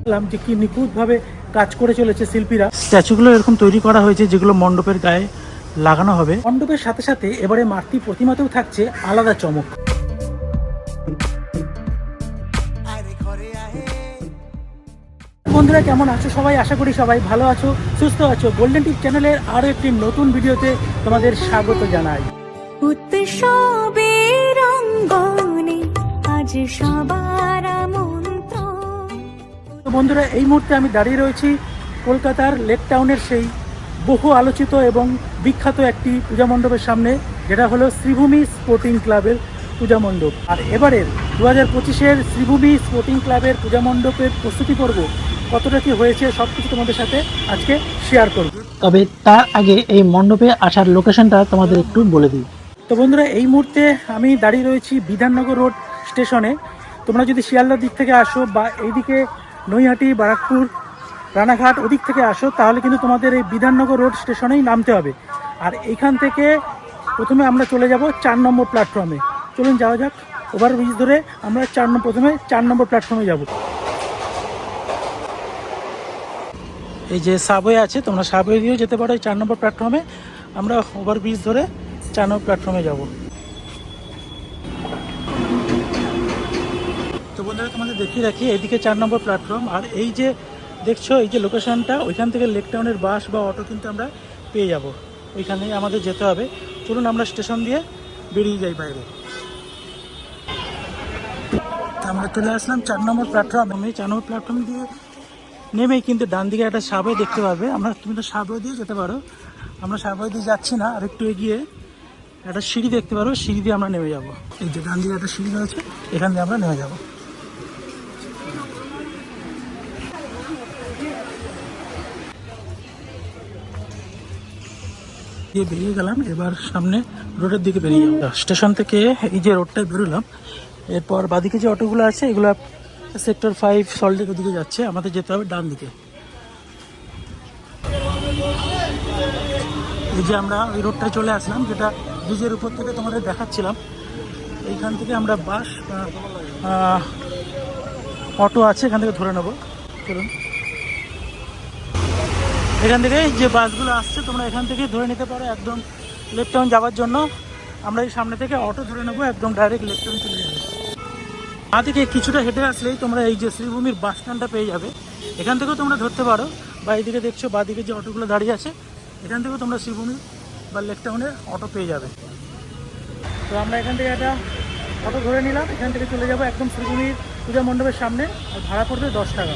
দেখলাম যে কি নিখুঁতভাবে কাজ করে চলেছে শিল্পীরা। স্ট্যাচুগুলো এরকম তৈরি করা হয়েছে যেগুলো মণ্ডপের গায়ে লাগানো হবে। মণ্ডপের সাথে সাথে এবারে মাতৃ প্রতিমাতেও থাকছে আলাদা চমক। বন্ধুরা কেমন আছো সবাই? আশা করি সবাই ভালো আছো সুস্থ আছো। গোল্ডেন টিপ চ্যানেলের আরও একটি নতুন ভিডিওতে তোমাদের স্বাগত জানাই। আজ সবার তো বন্ধুরা, এই মুহূর্তে আমি দাঁড়িয়ে রয়েছি কলকাতার লেক টাউনের সেই বহু আলোচিত এবং বিখ্যাত একটি পূজা মণ্ডপের সামনে, যেটা হলো শ্রীভূমি স্পোর্টিং ক্লাবের পূজা মণ্ডপ। আর এবারের দু হাজার পঁচিশের শ্রীভূমি স্পোর্টিং ক্লাবের পূজা মণ্ডপের প্রস্তুতি পর্ব কতটা কি হয়েছে সব কিছু তোমাদের সাথে আজকে শেয়ার করব। তবে তার আগে এই মণ্ডপে আসার লোকেশনটা তোমাদের একটু বলে দিই। তো বন্ধুরা, এই মুহূর্তে আমি দাঁড়িয়ে রয়েছি বিধাননগর রোড স্টেশনে। তোমরা যদি শিয়ালদার দিক থেকে আসো বা এইদিকে নৈহাটি, বারাকপুর, রানাঘাট ওদিক থেকে আসো, তাহলে কিন্তু তোমাদের এই বিধাননগর রোড স্টেশনেই নামতে হবে। আর এইখান থেকে প্রথমে আমরা চলে যাব চার নম্বর প্ল্যাটফর্মে। চলুন যাওয়া যাক, ওভার ব্রিজ ধরে আমরা চার নম্বর প্রথমে চার নম্বর প্ল্যাটফর্মে যাব। এই যে সাবওয়ে আছে, তোমরা সাবওয়ে দিয়েও যেতে পারো এই চার নম্বর প্ল্যাটফর্মে। আমরা ওভার ব্রিজ ধরে চার নম্বর প্ল্যাটফর্মে যাব। দেখিয়ে রাখি এইদিকে চার নম্বর প্ল্যাটফর্ম আর এই যে দেখছ, এই যে লোকেশনটা ওইখান থেকে লেক টাউনের বাস বা অটো কিন্তু আমরা পেয়ে যাব। ওইখানে আমাদের যেতে হবে। চলুন আমরা স্টেশন দিয়ে বেরিয়ে যাই বাইরে। আমরা চলে আসলাম চার নম্বর প্ল্যাটফর্ম আমি চার নম্বর প্ল্যাটফর্ম দিয়ে নেমেই কিন্তু ডান দিকে একটা সাবওয়ে দেখতে পাবে। আমরা তুমি তো সাবওয়ে দিয়ে যেতে পারো। আমরা সাবওয়ে দিয়ে যাচ্ছি না আর একটু এগিয়ে একটা সিঁড়ি দেখতে পারো। সিঁড়ি দিয়ে আমরা নেমে যাব। এই যে ডান দিকে একটা সিঁড়ি রয়েছে, এখান দিয়ে আমরা নেমে যাব। দিয়ে বেরিয়ে গেলাম, এবার সামনে রোডের দিকে বেরিয়ে যাব। স্টেশন থেকে এই যে রোডটায় বেরোলাম, এরপর বাদিকে যে অটোগুলো আছে, এগুলো সেক্টর ফাইভ সল্টের দিকে যাচ্ছে, আমাদের যেতে হবে ডান দিকে। এই যে আমরা ওই রোডটায় চলে আসলাম, যেটা ব্রিজের উপর থেকে তোমাদের দেখাচ্ছিলাম। এইখান থেকে আমরা বাস অটো আছে, এখান থেকে ধরে নেব। চলুন। এখান থেকে যে বাসগুলো আসছে, তোমরা এখান থেকে ধরে নিতে পারো একদম লেফট টাউন যাওয়ার জন্য। আমরা এই সামনে থেকে অটো ধরে নেব, একদম ডাইরেক্ট লেফট টাউন চলে যাব। বাঁ দিকে কিছুটা হেঁটে আসলেই তোমরা এই যে শ্রীভূমির বাস স্ট্যান্ডটা পেয়ে যাবে। এখান থেকেও তোমরা ধরতে পারো। বা এইদিকে দেখছ বা দিকে যে অটোগুলো দাঁড়িয়ে আছে, এখান থেকেও তোমরা শ্রীভূমি বা লেক টাউনের অটো পেয়ে যাবে। তো আমরা এখান থেকে একটা অটো ধরে নিলাম। এখান থেকে চলে যাব একদম শ্রীভূমির পূজা মণ্ডপের সামনে ভাড়া পড়বে দশ টাকা।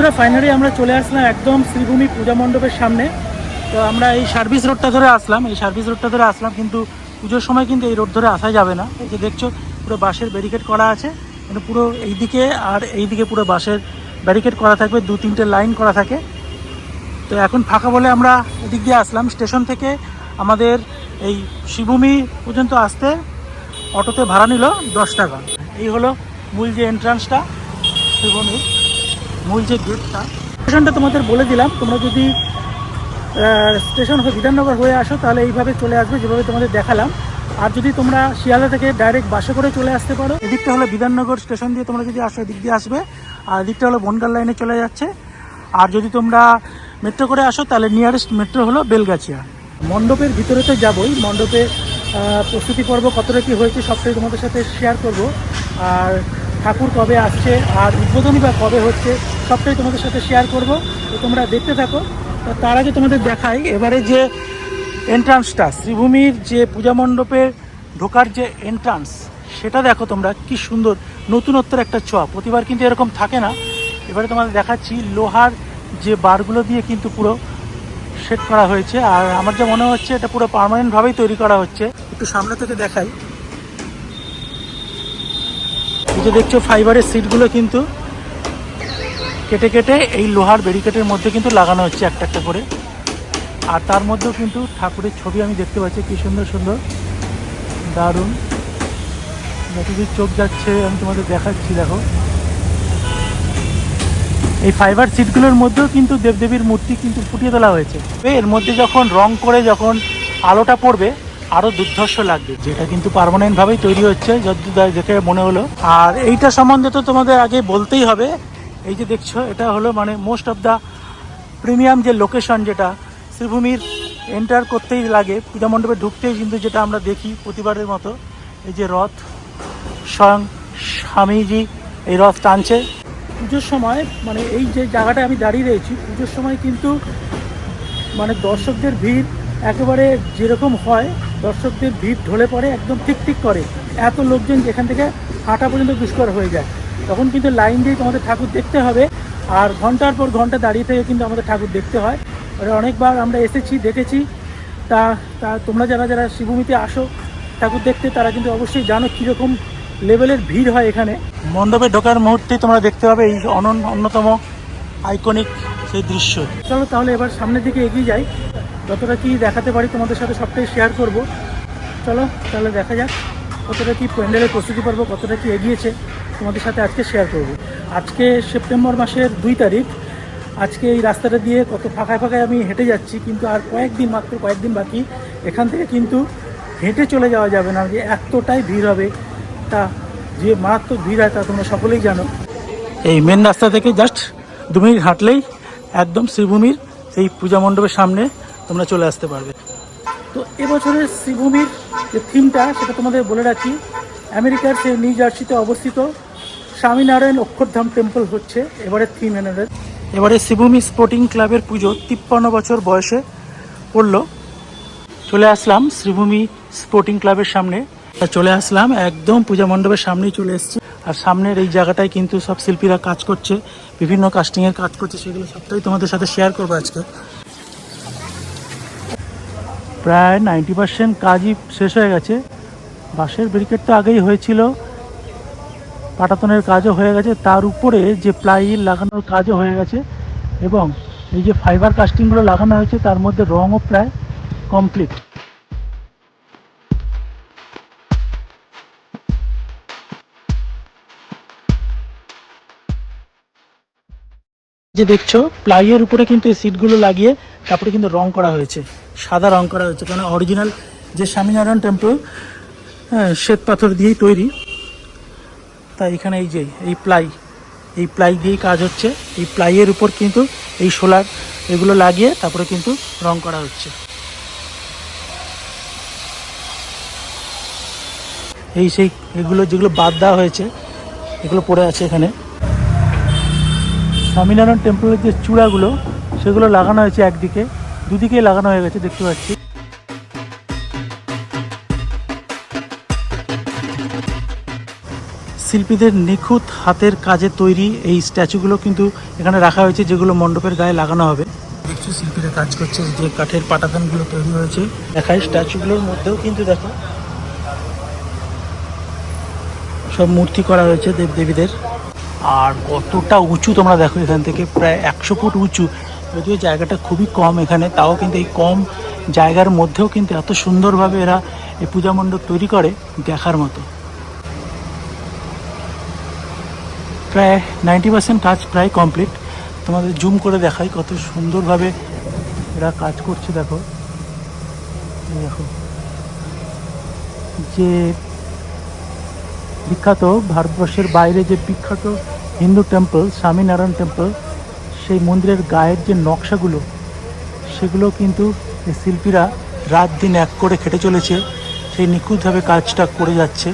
বন্ধুরা ফাইনালি আমরা চলে আসলাম একদম শ্রীভূমি পূজা মণ্ডপের সামনে। তো আমরা এই সার্ভিস রোডটা ধরে আসলাম, এই সার্ভিস রোডটা ধরে আসলাম, কিন্তু পুজোর সময় কিন্তু এই রোড ধরে আসা যাবে না। এই যে দেখছ, পুরো বাঁশের ব্যারিকেড করা আছে মানে পুরো এইদিকে আর এইদিকে পুরো বাঁশের ব্যারিকেড করা থাকবে, দু তিনটে লাইন করা থাকে। তো এখন ফাঁকা বলে আমরা এদিক দিয়ে আসলাম। স্টেশন থেকে আমাদের এই শ্রীভূমি পর্যন্ত আসতে অটোতে ভাড়া নিল দশ টাকা। এই হলো মূল যে এন্ট্রান্সটা শ্রীভূমির মূল যে গেটটা স্টেশনটা তোমাদের বলে দিলাম। তোমরা যদি স্টেশন হয়ে বিধাননগর হয়ে আসো, তাহলে এইভাবে চলে আসবে, যেভাবে তোমাদের দেখালাম। আর যদি তোমরা শিয়ালদা থেকে ডাইরেক্ট বাসে করে চলে আসতে পারো, এদিকটা হলো বিধাননগর স্টেশন দিয়ে তোমরা যদি আসো, এদিক দিয়ে আসবে। আর এদিকটা হলো বনগার লাইনে চলে যাচ্ছে। আর যদি তোমরা মেট্রো করে আসো, তাহলে নিয়ারেস্ট মেট্রো হলো বেলগাছিয়া। মণ্ডপের ভিতরে তো যাবই। মণ্ডপে প্রস্তুতি পর্ব কতটা কী হয়েছে, সবটাই তোমাদের সাথে শেয়ার করব। আর ঠাকুর কবে আসছে আর উদ্বোধনী বা কবে হচ্ছে, সবটাই তোমাদের সাথে শেয়ার করব। তো তোমরা দেখতে থাকো। তার আগে তোমাদের দেখাই, এবারে যে এন্ট্রান্সটা শ্রীভূমির যে পূজা মণ্ডপে ঢোকার যে এন্ট্রান্স সেটা দেখো তোমরা, কি সুন্দর নতুনত্বের একটা ছোঁয়া। প্রতিবার কিন্তু এরকম থাকে না। এবারে তোমাদের দেখাচ্ছি, লোহার যে বারগুলো দিয়ে কিন্তু পুরো সেট করা হয়েছে। আর আমার যা মনে হচ্ছে, এটা পুরো পার্মানেন্টভাবেই তৈরি করা হচ্ছে। একটু সামনে থেকে দেখাই। এই যে দেখছ ফাইবারের সিটগুলো কিন্তু কেটে কেটে এই লোহার ব্যারিকেটের মধ্যে কিন্তু লাগানো হচ্ছে একটা একটা করে। আর তার মধ্যেও কিন্তু ঠাকুরের ছবি আমি দেখতে পাচ্ছি, কি সুন্দর সুন্দর। দারুণ। যতদূর চোখ যাচ্ছে, আমি তোমাদের দেখাচ্ছি, দেখো। এই ফাইবার সিটগুলোর মধ্যেও কিন্তু দেবদেবীর মূর্তি কিন্তু ফুটিয়ে তোলা হয়েছে। এর মধ্যে যখন রং করে যখন আলোটা পড়বে আরও দুর্ধর্ষ লাগবে, যেটা কিন্তু পার্মানেন্ট ভাবেই তৈরি হচ্ছে যতদূর দেখে মনে হলো। আর এইটা সম্বন্ধে তো তোমাদের আগে বলতেই হবে, এই যে দেখছ, এটা হলো মানে মোস্ট অফ দ্য প্রিমিয়াম যে লোকেশন যেটা, শ্রীভূমির এন্টার করতেই লাগে, পূজা মণ্ডপে ঢুকতেই কিন্তু যেটা আমরা দেখি প্রতিবারের মতো, এই যে রথ, স্বয়ং স্বামীজি, এই রথ টানছে। পুজোর সময় মানে এই যে জায়গাটায় আমি দাঁড়িয়ে রয়েছি, পুজোর সময় কিন্তু মানে দর্শকদের ভিড় একেবারে যেরকম হয় দর্শকদের ভিড় ঢলে পড়ে একদম ঠিক ঠিক করে। এত লোকজন যেখান থেকে হাঁটা পর্যন্ত দুষ্কর হয়ে যায়। তখন কিন্তু লাইন দিয়ে তোমাদের ঠাকুর দেখতে হবে। আর ঘণ্টার পর ঘণ্টা দাঁড়িয়ে থেকে কিন্তু আমাদের ঠাকুর দেখতে হয়। এবার অনেকবার আমরা এসেছি দেখেছি। তা তা তোমরা যারা যারা শিবভূমিতে আসো ঠাকুর দেখতে তারা কিন্তু অবশ্যই জানো কীরকম লেভেলের ভিড় হয় এখানে। মণ্ডপে ঢোকার মুহূর্তেই তোমরা দেখতে পাবে এই অনন অন্যতম আইকনিক সেই দৃশ্য। চলো তাহলে এবার সামনের দিকে এগিয়ে যাই। যতটা কি দেখাতে পারি তোমাদের সাথে সবটাই শেয়ার করব। চলো, তাহলে দেখা যাক কতটা কি প্যান্ডেলের প্রস্তুতি পর্ব কতটা কি এগিয়েছে তোমাদের সাথে আজকে শেয়ার করব। আজকে সেপ্টেম্বর মাসের দুই তারিখ। আজকে এই রাস্তাটা দিয়ে কত ফাঁকায় ফাঁকায় আমি হেঁটে যাচ্ছি, কিন্তু আর কয়েকদিন মাত্র, কয়েকদিন বাকি। এখান থেকে কিন্তু হেঁটে চলে যাওয়া যাবে না, যে এতটাই ভিড় হবে, তা যে মারাত্মক ভিড় হয় তা তোমরা সকলেই জানো। এই মেন রাস্তা থেকে জাস্ট দু মিনিট হাঁটলেই একদম শ্রীভূমির এই পূজা মণ্ডপের সামনে তোমরা চলে আসতে পারবে। তো এবছরের শ্রীভূমির যে থিমটা সেটা তোমাদের বলে রাখি। আমেরিকার সেই নিউ জার্সিতে অবস্থিত স্বামীনারায়ণ অক্ষরধাম টেম্পল হচ্ছে এবারের থিম এনাদের। এবারে শ্রীভূমি স্পোর্টিং ক্লাবের পুজো তিপ্পান্ন বছর বয়সে পড়ল। চলে আসলাম শ্রীভূমি স্পোর্টিং ক্লাবের সামনে। চলে আসলাম একদম পূজা মণ্ডপের সামনেই চলে এসেছি। আর সামনের এই জায়গাটায় কিন্তু সব শিল্পীরা কাজ করছে বিভিন্ন কাস্টিংয়ের কাজ করছে সেগুলো সবটাই তোমাদের সাথে শেয়ার করব আজকে। প্রায় নাইনটি পার্সেন্ট কাজই শেষ হয়ে গেছে। বাঁশের ব্রিকেট তো আগেই হয়েছিল, পাটাতনের কাজও হয়ে গেছে, তার উপরে যে প্লাই লাগানোর কাজও হয়ে গেছে এবং এই যে ফাইবার কাস্টিংগুলো লাগানো হয়েছে, তার মধ্যে রঙও প্রায় কমপ্লিট যে দেখছ প্লাইয়ের উপরে কিন্তু এই সিটগুলো লাগিয়ে তারপরে কিন্তু রং করা হয়েছে। সাদা রং করা হয়েছে, কারণ অরিজিনাল যে স্বামীনারায়ণ টেম্পল হ্যাঁ শ্বেত পাথর দিয়েই তৈরি। তাই এখানে এই যে, এই প্লাই এই প্লাই দিয়েই কাজ হচ্ছে। এই প্লাইয়ের উপর কিন্তু এই সোলার এগুলো লাগিয়ে তারপরে কিন্তু রং করা হচ্ছে। এই সেই এগুলো যেগুলো বাদ দেওয়া হয়েছে, এগুলো পড়ে আছে এখানে। স্বামীনারায়ণ টেম্পলের যে চূড়াগুলো, সেগুলো লাগানো হয়েছে একদিকে। দুদিকেই লাগানো হয়ে গেছে, দেখতে পাচ্ছি। শিল্পীদের নিখুঁত হাতের কাজে তৈরি এই স্ট্যাচুগুলো কিন্তু এখানে রাখা হয়েছে, যেগুলো মণ্ডপের গায়ে লাগানো হবে। দেখছ, শিল্পীরা কাজ করছে যে কাঠের পাটাতনগুলো তৈরি হয়েছে। দেখায় স্ট্যাচুগুলোর মধ্যেও কিন্তু দেখো, সব মূর্তি করা হয়েছে দেবদেবীদের। আর কতটা উঁচু তোমরা দেখো এখান থেকে, প্রায় একশো ফুট উঁচু। যদিও জায়গাটা খুবই কম এখানে, তাও কিন্তু এই কম জায়গার মধ্যেও কিন্তু এত সুন্দরভাবে এরা এই পূজা মণ্ডপ তৈরি করে দেখার মতো। প্রায় নাইনটি পার্সেন্ট কাজ প্রায় কমপ্লিট তোমাদের জুম করে দেখাই কত সুন্দরভাবে এরা কাজ করছে, দেখো। দেখো। যে বিখ্যাত ভারতবর্ষের বাইরে যে বিখ্যাত হিন্দু টেম্পল স্বামীনারায়ণ টেম্পল সেই মন্দিরের গায়ের যে নকশাগুলো, সেগুলো কিন্তু শিল্পীরা রাত দিন এক করে খেটে চলেছে। সেই নিখুঁতভাবে কাজটা করে যাচ্ছে।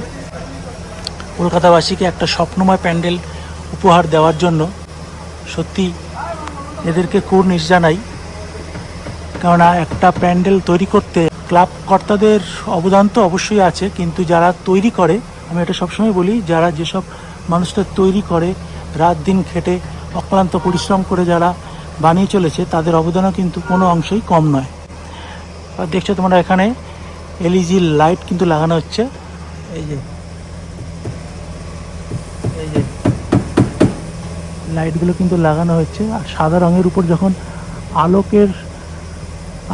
কলকাতাবাসীকে একটা স্বপ্নময় প্যান্ডেল উপহার দেওয়ার জন্য সত্যি এদেরকে কুর্নিশ জানাই। কেননা একটা প্যান্ডেল তৈরি করতে ক্লাব কর্তাদের অবদান তো অবশ্যই আছে, কিন্তু যারা তৈরি করে, আমি এটা সবসময় বলি, যারা যেসব মানুষটা তৈরি করে, রাত দিন খেটে অক্লান্ত পরিশ্রম করে যারা বানিয়ে চলেছে, তাদের অবদানও কিন্তু কোনো অংশেই কম নয়। আর দেখছ তোমরা এখানে এলইজি লাইট কিন্তু লাগানো হচ্ছে। এই যে এই যে লাইটগুলো কিন্তু লাগানো হচ্ছে। আর সাদা রঙের উপর যখন আলোকের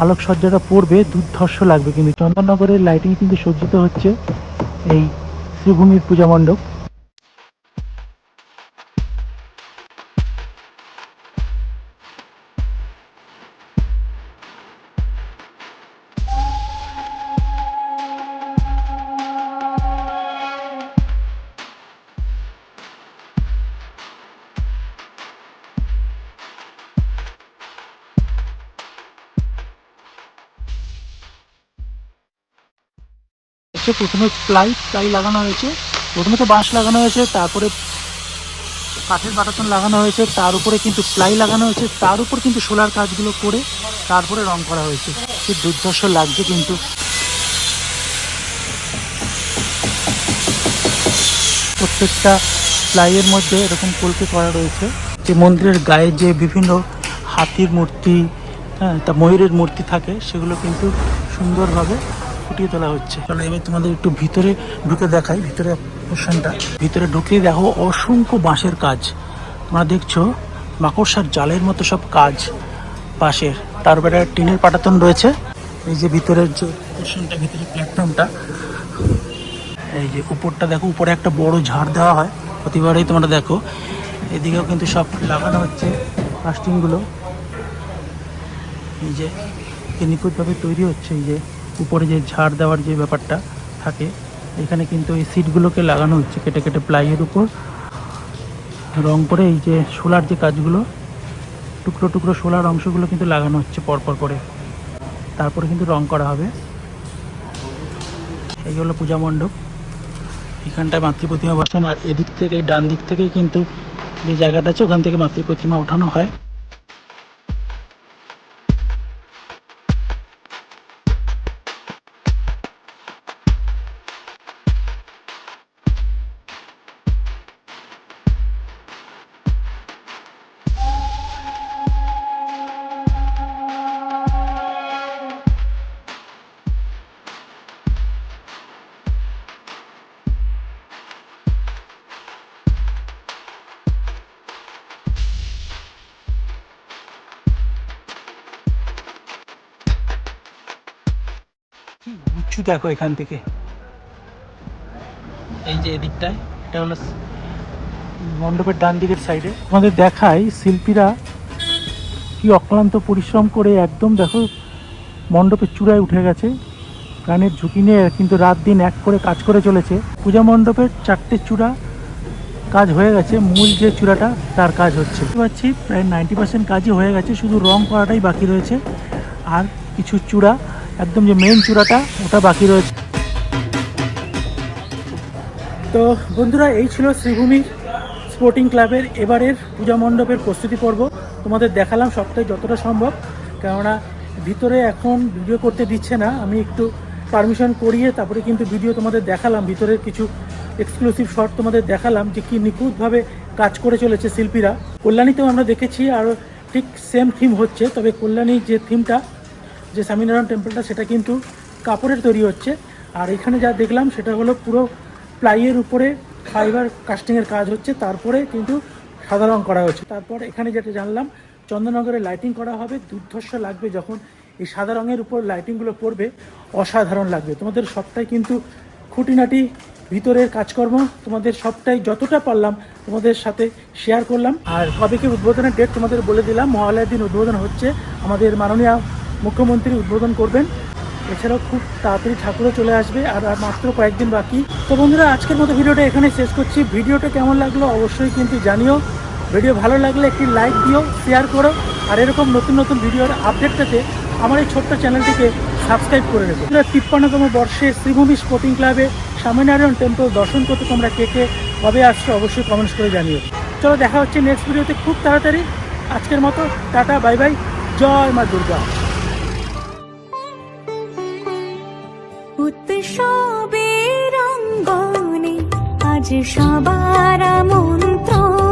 আলোকসজ্জাটা পড়বে, দুর্ধর্ষ লাগবে কিন্তু। চন্দননগরের লাইটিং কিন্তু সজ্জিত হচ্ছে এই শ্রীভূমির পূজা মণ্ডপ। হচ্ছে প্রথমে প্লাই প্লাই লাগানো হয়েছে। প্রথমে তো বাঁশ লাগানো হয়েছে, তারপরে কাঠের বাটাতন লাগানো হয়েছে, তার উপরে কিন্তু প্লাই লাগানো হয়েছে, তার উপর কিন্তু সোলার কাজগুলো করে তারপরে রং করা হয়েছে। কি দুর্ধর্ষ লাগছে কিন্তু। প্রত্যেকটা প্লাইয়ের মধ্যে এরকম কলকে করা রয়েছে। যে মন্দিরের গায়ে যে বিভিন্ন হাতির মূর্তি হ্যাঁ তা ময়ূরের মূর্তি থাকে, সেগুলো কিন্তু সুন্দরভাবে ফুটিয়ে তোলা হচ্ছে। চলো এবার তোমাদের একটু ভিতরে ঢুকে দেখাই, ভিতরে পোর্শনটা ভিতরে ঢুকিয়ে দেখো অসংখ্য বাঁশের কাজ। তোমরা দেখছ মাকড়সার জালের মতো সব কাজ বাঁশের। তারপরে টিনের পাটাতন রয়েছে। এই যে ভিতরের যে পোর্শনটা ভিতরে প্ল্যাটফর্মটা এই যে উপরটা দেখো, উপরে একটা বড় ঝাড় দেওয়া হয়। প্রতিবারেই তোমরা দেখো। এদিকেও কিন্তু সব লাগানো হচ্ছে কাস্টিংগুলো এই যে নিখুঁতভাবে তৈরি হচ্ছে, এই যে উপরে যে ঝাড় দেওয়ার যে ব্যাপারটা থাকে, এখানে কিন্তু এই সিটগুলোকে লাগানো হচ্ছে কেটে কেটে প্লাইয়ের উপর। রং করে এই যে সোলার যে কাজগুলো, টুকরো টুকরো সোলার অংশগুলো কিন্তু লাগানো হচ্ছে পরপর করে। তারপরে কিন্তু রং করা হবে। এই হলো পূজা মণ্ডপ। এখানটায় মাতৃ প্রতিমা বসানো আর এদিক থেকে ডান দিক থেকেই কিন্তু যে জায়গাটা আছে, ওখান থেকে মাতৃ প্রতিমা ওঠানো হয়। উঁচু দেখো এখান থেকে। এই যে এদিকটায়, এটা হলো মণ্ডপের ডান দিকের সাইডে আমাদের দেখায় শিল্পীরা কি অক্লান্ত পরিশ্রম করে একদম দেখো, মণ্ডপের চূড়ায় উঠে গেছে। প্রাণের ঝুঁকি নিয়ে কিন্তু রাত দিন এক করে কাজ করে চলেছে। পূজা মণ্ডপের চারটে চূড়া কাজ হয়ে গেছে। মূল যে চূড়াটা, তার কাজ হচ্ছে। পাচ্ছি, প্রায় নাইনটি পার্সেন্ট কাজই হয়ে গেছে। শুধু রং করাটাই বাকি রয়েছে। আর কিছু চূড়া একদম যে মেন চূড়াটা, ওটা বাকি রয়েছে। তো বন্ধুরা, এই ছিল শ্রীভূমি স্পোর্টিং ক্লাবের এবারের পূজা মণ্ডপের প্রস্তুতি পর্ব। তোমাদের দেখালাম সবটাই যতটা সম্ভব, কেননা ভিতরে এখন ভিডিও করতে দিচ্ছে না। আমি একটু পারমিশন করিয়ে তারপরে কিন্তু ভিডিও তোমাদের দেখালাম। ভিতরের কিছু এক্সক্লুসিভ শট তোমাদের দেখালাম যে কী নিখুঁতভাবে কাজ করে চলেছে শিল্পীরা। কল্যাণীতেও আমরা দেখেছি আর ঠিক সেম থিম হচ্ছে, তবে কল্যাণীর যে থিমটা যে স্বামীনারায়ণ টেম্পলটা সেটা কিন্তু কাপড়ের তৈরি হচ্ছে। আর এখানে যা দেখলাম, সেটা হলো পুরো প্লাইয়ের উপরে ফাইবার কাস্টিংয়ের কাজ হচ্ছে। তারপরে কিন্তু সাদা রং করা হচ্ছে। তারপর এখানে যেটা জানলাম চন্দননগরে লাইটিং করা হবে। দুর্ধর্ষ লাগবে যখন এই সাদা রঙের উপর লাইটিংগুলো পড়বে, অসাধারণ লাগবে। তোমাদের সবটাই কিন্তু খুঁটিনাটি ভিতরের কাজকর্ম। তোমাদের সবটাই যতটা পারলাম তোমাদের সাথে শেয়ার করলাম। আর কবে কি উদ্বোধনের ডেট তোমাদের বলে দিলাম। মহালয়ের দিন উদ্বোধন হচ্ছে। আমাদের মাননীয় মুখ্যমন্ত্রী উদ্বোধন করবেন। এছাড়াও খুব তাড়াতাড়ি ঠাকুরও চলে আসবে, আর মাত্র কয়েকদিন বাকি। তো বন্ধুরা, আজকের মতো ভিডিওটা এখানে শেষ করছি। ভিডিওটা কেমন লাগল অবশ্যই কিন্তু জানিও। ভিডিও ভালো লাগলে একটি লাইক দিও, শেয়ার করো, আর এরকম নতুন নতুন ভিডিওর আপডেট পেতে আমার এই ছোট্ট চ্যানেলটিকে সাবস্ক্রাইব করে রেখো। তিপ্পান্নতম বর্ষে শ্রীভূমি স্পোর্টিং ক্লাবে স্বামীনারায়ণ টেম্পল দর্শন করতে তোমরা কে কে কবে আসছো অবশ্যই কমেন্টস করে জানিও। চলো, দেখা হচ্ছে নেক্সট ভিডিওতে খুব তাড়াতাড়ি। আজকের মতো, টাটা বাই বাই জয় মা দুর্গা। উৎসবের অঙ্গনে আজ সবার মন্ত্র